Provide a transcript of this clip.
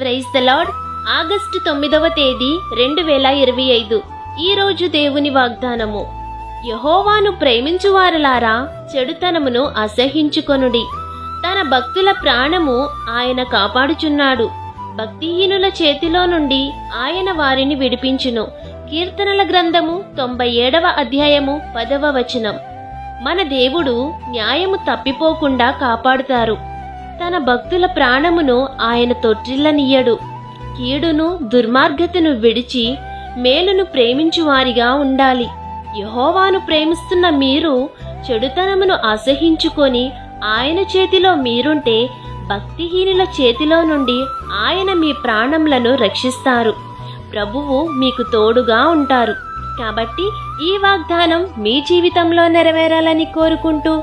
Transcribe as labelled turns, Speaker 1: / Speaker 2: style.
Speaker 1: Praise the lord. August తొమ్మిదవ తేదీ రెండు వేల ఇరవై ఐదు. ఈ రోజు దేవుని వాగ్దానము. యహోవాను ప్రేమించువారులారా చెడుతనమును అసహించుకొనుడి. తన భక్తుల ప్రాణము ఆయన కాపాడుచున్నాడు. భక్తిహీనుల చేతిలో నుండి ఆయన వారిని విడిపించును. కీర్తనల గ్రంథము తొంభై ఏడవ అధ్యాయము పదవ వచనం. మన దేవుడు న్యాయము తప్పిపోకుండా కాపాడుతారు. తన భక్తుల ప్రాణమును ఆయన తొట్టిల్లనియ్యడు. కీడును దుర్మార్గతను విడిచి మేలును ప్రేమించువారిగా ఉండాలి. యహోవాను ప్రేమిస్తున్న మీరు చెడుతనమును అసహించుకొని ఆయన చేతిలో మీరుంటే భక్తిహీనుల చేతిలో నుండి ఆయన మీ ప్రాణములను రక్షిస్తారు. ప్రభువు మీకు తోడుగా ఉంటారు. కాబట్టి ఈ వాగ్దానం మీ జీవితంలో నెరవేరాలని కోరుకుంటూ